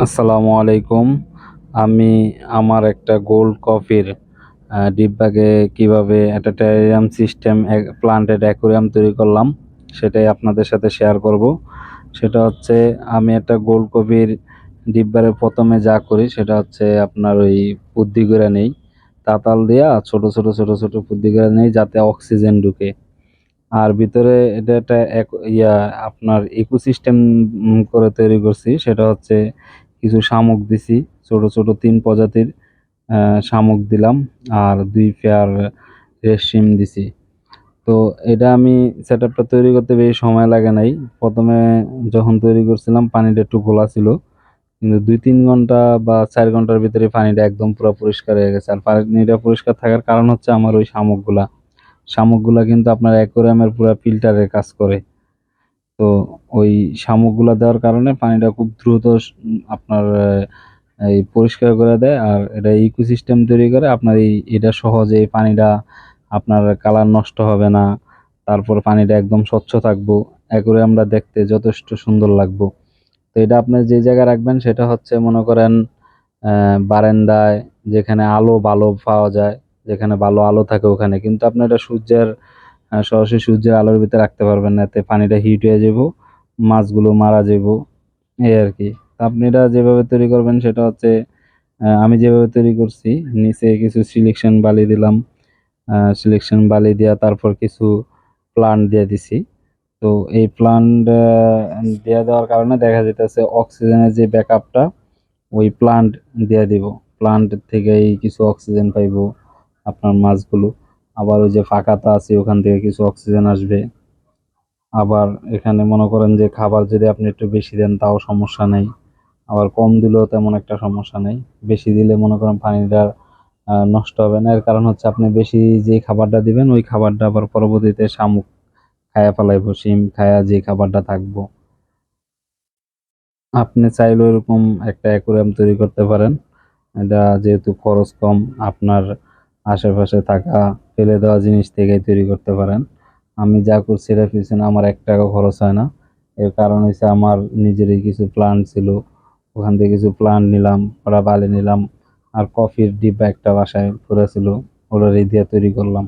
আসসালামু আলাইকুম। আমি আমার একটা গোল্ড কফির ডিব্বাকে কীভাবে একটা টেরারিয়াম সিস্টেম প্লান্টেড অ্যাকুরিয়াম তৈরি করলাম, সেটাই আপনাদের সাথে শেয়ার করব। সেটা হচ্ছে, আমি একটা গোল্ড কফির ডিব্বারে প্রথমে যা করি, সেটা হচ্ছে আপনার ওই বুদ্ধি করে নেই। তাতাল দেওয়া ছোট ছোট ছোট ছোট বুদ্ধি করে নেই, যাতে অক্সিজেন ঢুকে। আর ভিতরে এটা একটা এক- ইয়া, আপনার ইকোসিস্টেম করে তৈরি করছি, সেটা হচ্ছে কিছু শামুক দিছি, ছোট ছোট তিন প্রজাতির শামুক দিলাম আর দুই পেয়ার রেশিম দিছি। তো এটা আমি সেট তৈরি করতে বেশি সময় লাগে নাই। প্রথমে যখন তৈরি করছিলাম, পানিটা একটু ঘোলা ছিল, কিন্তু দুই তিন ঘণ্টা বা চার ঘণ্টার ভিতরে পানিটা একদম পুরো পরিষ্কার হয়ে গেছে। আর পানিটা পরিষ্কার থাকার কারণ হচ্ছে আমার ওই শামুকগুলা। শামুকগুলা কিন্তু আপনার অ্যাকোয়ারিয়ামের পুরো ফিল্টারের কাজ করে। তো ওই শামুকগুলা দেওয়ার কারণে পানিটা খুব দ্রুত আপনার এই পরিষ্কার করে দেয়। আর এটা ইকোসিস্টেম তৈরি করে, আপনার এই, এটা সহজে পানিটা আপনার কালার নষ্ট হবে না। তারপর পানিটা একদম স্বচ্ছ থাকব। অ্যাকোয়ারিয়ামটা দেখতে যথেষ্ট সুন্দর লাগবো। তো এটা আপনি যে জায়গায় রাখবেন, সেটা হচ্ছে মনে করেন বারান্দায়, যেখানে আলো ভালো পাওয়া যায়, যেখানে ভালো আলো থাকে ওখানে। কিন্তু আপনি এটা সূর্যের সরাসরি সূর্যের আলোর ভিতরে রাখতে পারবেন না, এতে পানিটা হিট হয়ে যাব, মাছগুলো মারা যাব, এই আর কি। আপনি এটা যেভাবে তৈরি করবেন সেটা হচ্ছে আমি যেভাবে তৈরি করছি, নিচে কিছু সিলেকশন বালি দিলাম সিলেকশন বালি দেওয়া তারপর কিছু প্লান্ট দিয়ে দিছি। তো এই প্লান্ট দেওয়া দেওয়ার কারণে দেখা যেতেছে অক্সিজেনের যে ব্যাকআপটা ওই প্লান্ট দিয়ে দিব। প্লান্ট থেকেই কিছু অক্সিজেন পাইবো আপনার মাছগুলো। আবার ওই যে ফাঁকাটা আছে, ওখান থেকে কিছু অক্সিজেন আসবে। আবার এখানে মনে করেন যে খাবার যদি আপনি একটু বেশি দেন, তাও সমস্যা নেই। আবার কম দিলেও তেমন একটা সমস্যা নেই। বেশি দিলে মনে করেন পানিটা নষ্ট হবে না। এর কারণ হচ্ছে আপনি বেশি যে খাবারটা দিবেন, ওই খাবারটা আবার পরবর্তীতে শামুক খায়া ফেলাইবো, শিম খায়া যে খাবারটা থাকব। আপনি চাইলেও এরকম একটা অ্যাকুরিয়াম তৈরি করতে পারেন। এটা যেহেতু খরচ কম, আপনার আশেপাশে থাকা ফেলে দেওয়া জিনিস থেকেই তৈরি করতে পারেন। আমি যা করছি এটার পিছনে আমার এক টাকা খরচ হয় না। এর কারণ হচ্ছে আমার নিজেরই কিছু প্লান্ট ছিল। ওখান থেকে কিছু প্লান্ট নিলাম ওরা বালি নিলাম, আর কফির ডিব্বা একটা বাসায় পড়েছিল ওটারই দিয়ে তৈরি করলাম।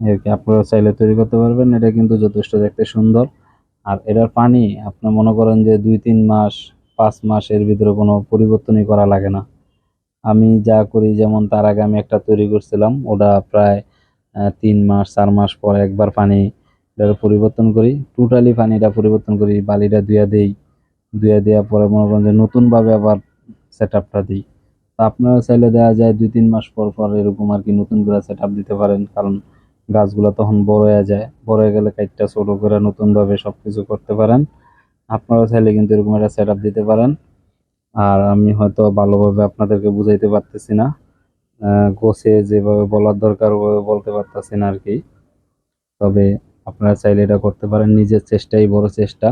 আর কি আপনারা চাইলে তৈরি করতে পারবেন, এটা কিন্তু যথেষ্ট দেখতে সুন্দর। আর এটার পানি, আপনি মনে করেন যে দুই, তিন মাস, পাঁচ মাস এর ভিতরে কোনো পরিবর্তনই করা লাগে না। আমি যা করি, যেমন তার আগে আমি একটা তৈরি করছিলাম। ওটা প্রায় তিন মাস, চার মাস পর একবার পানি পরিবর্তন করি। টোটালি পানিটা পরিবর্তন করি, বালিটা ধুয়া দেই। ধুয়া দেওয়ার পরে মনে করেন যে নতুনভাবে আবার সেট আপটা দিই। তো আপনারা চাইলে দেওয়া যায় দুই, তিন মাস পর পর এরকম আর কি নতুন করে সেট আপ দিতে পারেন। কারণ গাছগুলো তখন বড় হয়ে যায়। বড় হয়ে গেলে কাইটটা ছোট করে নতুনভাবে সব কিছু করতে পারেন। আপনারা চাইলে কিন্তু এরকম একটা সেট আপ দিতে পারেন। আর আমি হয়তো ভালোভাবে আপনাদেরকে বুঝাইতে পারতেছি না। গোছে যেভাবে বলার দরকার, ওভাবে বলতে পারতেছি না আর কি। তবে আপনারা চাইলে এটা করতে পারেন, নিজের চেষ্টাই বড় চেষ্টা।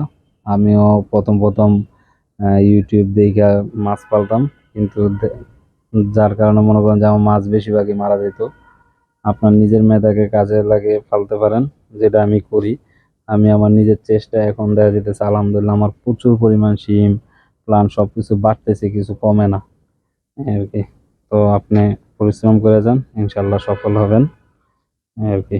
আমিও প্রথম প্রথম ইউটিউব দেখে মাছ পালতাম, কিন্তু যার কারণে মনে করেন যে আমার মাছ বেশিরভাগই মারা যেত। আপনার নিজের মেধাকে কাজে লাগিয়ে ফেলতে পারেন, যেটা আমি করি। আমি আমার নিজের চেষ্টা এখন দেখা যেতেছে আলহামদুলিল্লাহ আমার প্রচুর পরিমাণ শিম প্লান সব কিছু বাড়তেছে, কিছু কমে না। আর কি। তো আপনি পরিশ্রম করে যান, ইনশাল্লাহ সফল হবেন। আর কি।